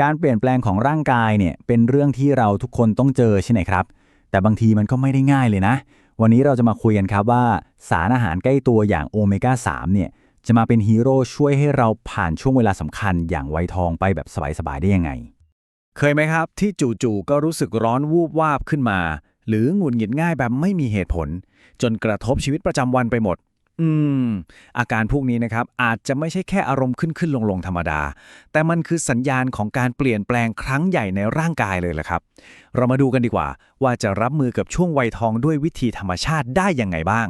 การเปลี่ยนแปลงของร่างกายเนี่ยเป็นเรื่องที่เราทุกคนต้องเจอใช่ไหมครับ แต่บางทีมันก็ไม่ได้ง่ายเลยนะ วันนี้เราจะมาคุยกันครับว่า สารอาหารใกล้ตัวอย่างโอเมก้า3เนี่ยจะมาเป็นฮีโร่ช่วยให้เราผ่านช่วงเวลาสำคัญอย่างวัยทองไปแบบสบาย ๆ ได้ยังไง เคยไหมครับ ที่จู่ๆก็รู้สึกร้อนวูบวาบขึ้นมา หรือหงุดหงิดง่ายแบบไม่มีเหตุผล จนกระทบชีวิตประจำวันไปหมด อืม อาการพวกนี้นะครับ อาจจะไม่ใช่แค่อารมณ์ขึ้นขึ้นลงลงธรรมดา แต่มันคือสัญญาณของการเปลี่ยนแปลงครั้งใหญ่ในร่างกายเลยแหละครับ เรามาดูกันดีกว่า ว่าจะรับมือกับช่วงวัยทองด้วยวิธีธรรมชาติได้ยังไงบ้าง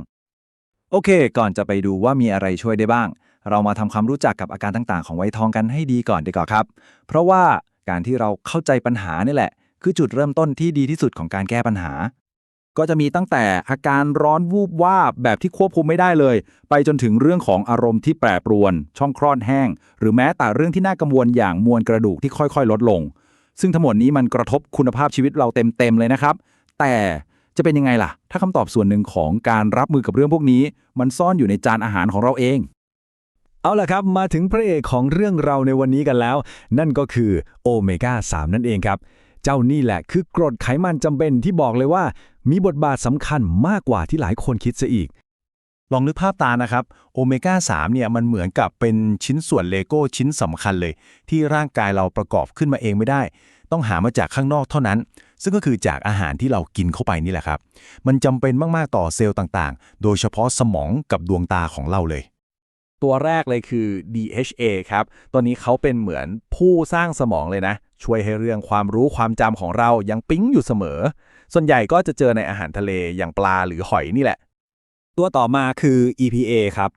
โอเค ก่อนจะไปดูว่ามีอะไรช่วยได้บ้าง เรามาทำความรู้จักกับอาการต่างๆ ของไวท์ทองกันให้ดีก่อนดีกว่าครับ เพราะว่าการที่เราเข้าใจปัญหานี่แหละ คือจุดเริ่มต้นที่ดีที่สุดของการแก้ปัญหา ก็จะมีตั้งแต่อาการร้อนวูบวาบแบบที่ควบคุมไม่ได้เลย ไปจนถึงเรื่องของอารมณ์ที่แปรปรวน ช่องคลอดแห้ง หรือแม้แต่เรื่องที่น่ากังวลอย่างมวลกระดูกที่ค่อยๆ ลดลง ซึ่งทั้งหมดนี้มันกระทบคุณภาพชีวิตเราเต็มๆเลยนะครับ แต่จะเป็นยังไงล่ะ ถ้าคำตอบส่วนหนึ่งของการรับมือกับเรื่องพวกนี้ มันซ่อนอยู่ในจานอาหารของเราเอง เอาล่ะครับมาถึงพระเอกของเรื่องเราในวันนี้กันแล้ว นั่นก็คือโอเมก้า3นั่นเองครับ เจ้านี่แหละคือกรดไขมันจำเป็นที่บอกเลยว่า มีบทบาทสำคัญมากกว่าที่หลายคนคิดซะอีก ลองนึกภาพตามนะครับโอเมก้า3เนี่ยมันเหมือนกับเป็นชิ้นส่วนเลโก้ชิ้นสำคัญเลย ที่ร่างกายเราประกอบขึ้นมาเองไม่ได้ ต้องหามาจากข้างนอกเท่านั้น ซึ่งก็คือจากอาหารที่เรากินเข้าไปนี่แหละครับ มันจำเป็นมาก ๆ ต่อเซลล์ต่างๆ โดยเฉพาะสมองกับดวงตาของเราเลยตัวแรกเลยคือ DHA ครับ ตัวนี้เขาเป็นเหมือนผู้สร้างสมองเลยนะ ช่วยให้เรื่องความรู้ความจำของเรายังปิ๊งอยู่เสมอ ส่วนใหญ่ก็จะเจอในอาหารทะเลอย่างปลาหรือหอยนี่แหละ ตัวต่อมาคือ EPA ครับ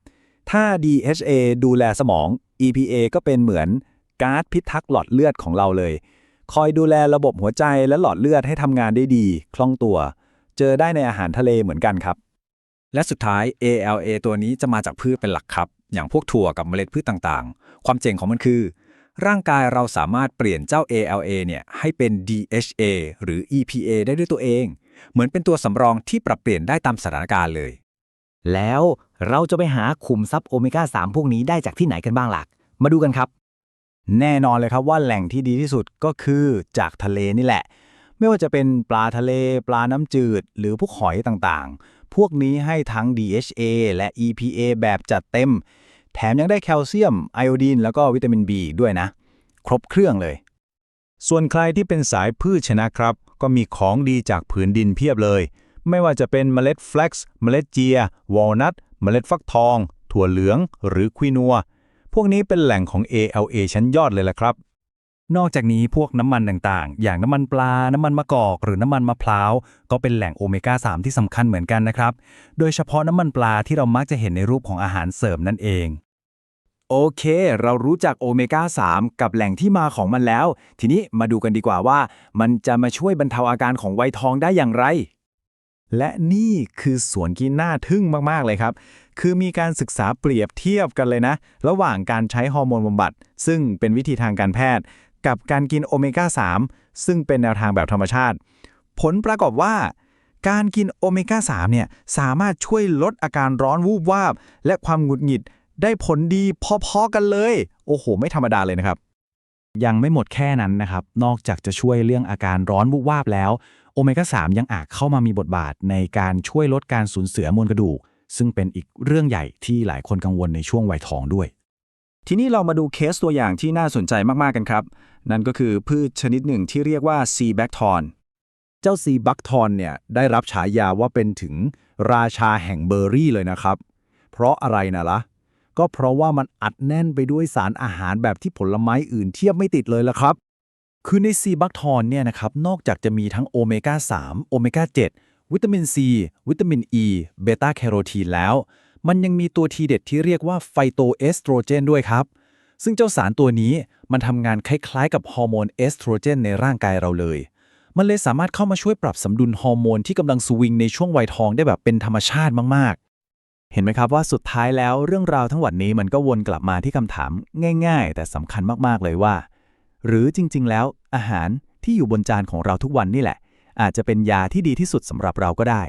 ถ้า DHA ดูแลสมอง EPA ก็เป็นเหมือนก๊าซพิทักษ์หลอดเลือดของเราเลย คอยดูแลระบบหัวใจและหลอดเลือดให้ทำงานได้ดี คล่องตัว เจอได้ในอาหารทะเลเหมือนกันครับ และสุดท้าย ALA ตัวนี้จะมาจากพืชเป็นหลักครับ อย่างพวกถั่วกับเมล็ดพืชต่างๆ ความเจ๋งของมันคือ ร่างกายเราสามารถเปลี่ยนเจ้า ALA เนี่ยให้เป็น DHA หรือ EPA ได้ด้วยตัวเอง เหมือนเป็นตัวสำรองที่ปรับเปลี่ยนได้ตามสถานการณ์เลย แล้วเราจะไปหาขุมทรัพย์โอเมก้า 3 พวกนี้ได้จากที่ไหนกันบ้างหล่ะมาดูกันครับ แน่นอนเลยครับว่าแหล่งที่ดีที่สุดก็คือจากทะเลนี่แหละ ไม่ว่าจะเป็นปลาทะเล ปลาน้ำจืด หรือพวกหอยต่างๆ พวกนี้ให้ทั้ง DHA และ EPA แบบจัดเต็ม แถมยังได้แคลเซียม ไอโอดีน แล้วก็วิตามิน B อีด้วยนะ ครบเครื่องเลย ส่วนใครที่เป็นสายพืชชนะครับ ก็มีของดีจากผืนดินเพียบเลย ไม่ว่าจะเป็นเมล็ดแฟลกซ์ เมล็ดเจีย วอลนัท เมล็ดฟักทอง ถั่วเหลือง หรือควินัว พวกนี้เป็นแหล่งของ ALA ชั้นยอดเลยละครับนอกจากนี้พวกน้ำมันต่างๆ อย่างน้ำมันปลา น้ำมันมะกอก หรือน้ำมันมะพร้าว ก็เป็นแหล่งโอเมก้า 3 ที่สำคัญเหมือนกันนะครับ โดยเฉพาะน้ำมันปลาที่เรามักจะเห็นในรูปของอาหารเสริมนั่นเอง โอเค เรารู้จักโอเมก้า 3 กับแหล่งที่มาของมันแล้ว ทีนี้มาดูกันดีกว่าว่า มันจะมาช่วยบรรเทาอาการของไวท์ทองได้อย่างไร และนี่คือส่วนที่น่าทึ่งมาก ๆ เลยครับ คือมีการศึกษาเปรียบเทียบกันเลยนะ ระหว่างการใช้ฮอร์โมนบำบัด ซึ่งเป็นวิธีทางการแพทย์ กับการกินโอเมก้า 3 ซึ่งเป็นแนวทางแบบธรรมชาติ ผลปรากฏว่าการกินโอเมก้า 3 เนี่ย สามารถช่วยลดอาการร้อนวูบวาบ และความหงุดหงิด ได้ผลดีพอๆกันเลย โอ้โห ไม่ธรรมดาเลยนะครับ ยังไม่หมดแค่นั้นนะครับ นอกจากจะช่วยเรื่องอาการร้อนวูบวาบแล้วโอเมก้า3ยังอาจเข้ามามีบทบาทในการช่วยลดการสูญเสียมวลกระดูก ซึ่งเป็นอีกเรื่องใหญ่ที่หลายคนกังวลในช่วงวัยทองด้วยทีนี้เรามาดูเคสตัวอย่างที่น่าสนใจมาก ๆ กันครับ นั่นก็คือพืชชนิดหนึ่งที่เรียกว่าซีแบคทอนเจ้าซีแบคทอนเนี่ย ได้รับฉายาว่าเป็นถึงราชาแห่งเบอร์รี่เลยนะครับ เพราะอะไรนะละ่ะ ก็เพราะว่ามันอัดแน่นไปด้วยสารอาหารแบบที่ผลไม้อื่นเทียบไม่ติดเลยละครับ คือในซีบัคทอนเนี่ยนะครับ นอกจากจะมีทั้งโอเมก้า 3 โอเมก้า 7 วิตามินซีวิตามินอ e, ีเบต้าแคโรทีนแล้ว มันยังมีตัวทีเด็ดที่เรียกว่าไฟโตเอสโตรเจนด้วยครับ ซึ่งเจ้าสารตัวนี้มันทำงานคล้ายๆ กับฮอร์โมนเอสโตรเจนในร่างกายเราเลยมันเลยสามารถเข้ามาช่วยปรับสมดุลฮอร์โมนที่กำลังสวิงในช่วงวัยทองได้แบบเป็นธรรมชาติมาก เห็นไหมครับว่าสุดท้ายแล้วเรื่องราวทั้งหมดนี้มันก็วนกลับมาที่คำถามง่าย ๆ แต่สำคัญมากๆเลยว่า หรือจริง ๆ แล้วอาหารที่อยู่บนจานของเราทุกวันนี่แหละ อาจจะเป็นยาที่ดีที่สุดสำหรับเราก็ได้